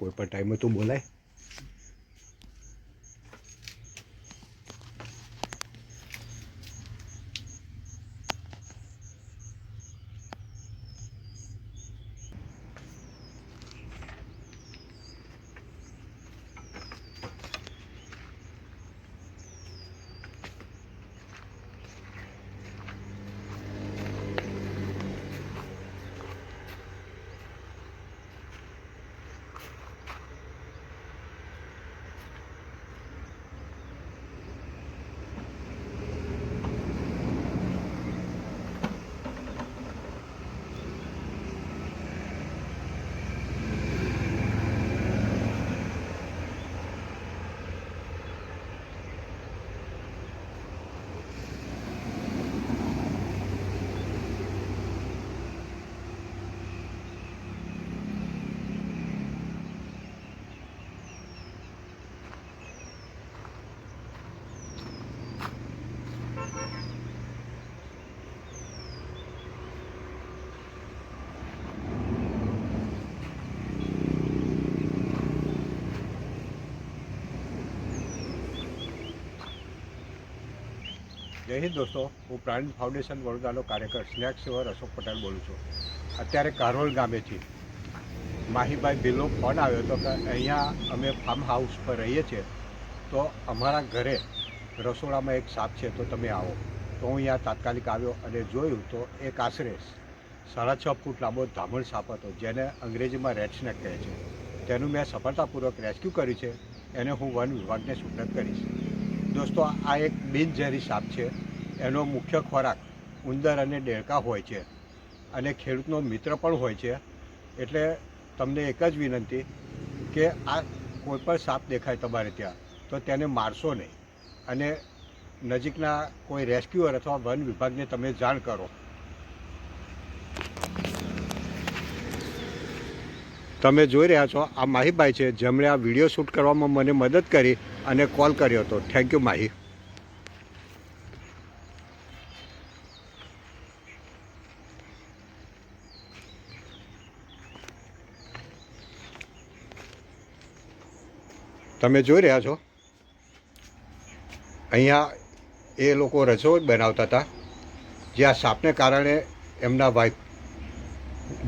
કોઈ પણ ટાઈમે તો બોલાય. જય હિન્દ દોસ્તો, હું પ્રાણી ફાઉન્ડેશન વડોદરાનો કાર્યકર સ્નેક સેવર અશોક પટેલ બોલું છું. અત્યારે કારોલ ગામેથી માહીભાઈ બિલ્લો ફોન આવ્યો હતો કે અહીંયા અમે ફાર્મ હાઉસ પર રહીએ છીએ, તો અમારા ઘરે રસોડામાં એક સાપ છે, તો તમે આવો. તો હું અહીંયા તાત્કાલિક આવ્યો અને જોયું તો એક આશરે સાડા છ ફૂટ લાંબો ધામણ સાપ હતો, જેને અંગ્રેજીમાં રેડ કહે છે. તેનું મેં સફળતાપૂર્વક રેસ્ક્યુ કર્યું છે. એને હું વન વિભાગને સુપ્રત કરીશ. દોસ્તો, આ એક બિનઝેરી સાપ છે. એનો મુખ્ય ખોરાક ઉંદર અને ડેળકા હોય છે અને ખેડૂતનો મિત્ર પણ હોય છે. એટલે તમને એક જ વિનંતી કે આ કોઈ પણ સાપ દેખાય તમારે ત્યાં, તો તેને મારશો નહીં. અને નજીકના કોઈ રેસ્ક્યુઅર અથવા વન વિભાગને તમે જાણ કરો. તમે જોઈ રહ્યા છો, આ માહીભાઈ છે, જેમણે આ વીડિયો શૂટ કરવામાં મને મદદ કરી અને કોલ કર્યો હતો. Thank you Mahi. તમે જોઈ રહ્યા છો? અહીંયા એ લોકો રસોઈ બનાવતા હતા, જે આ સાપને કારણે એમના વાઈફ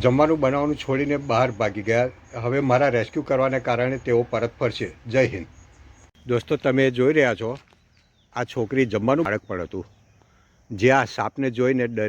જમવાનું બનાવવાનું છોડીને બહાર ભાગી ગયા. હવે મારા રેસ્ક્યુ કરવાને કારણે તેઓ પરત ફરશે. જય હિન્દ. દોસ્તો, તમે જોઈ રહ્યા છો, આ છોકરી જમવાનું બાળક પણ હતું. જે આ સાપને જોઈને ડરી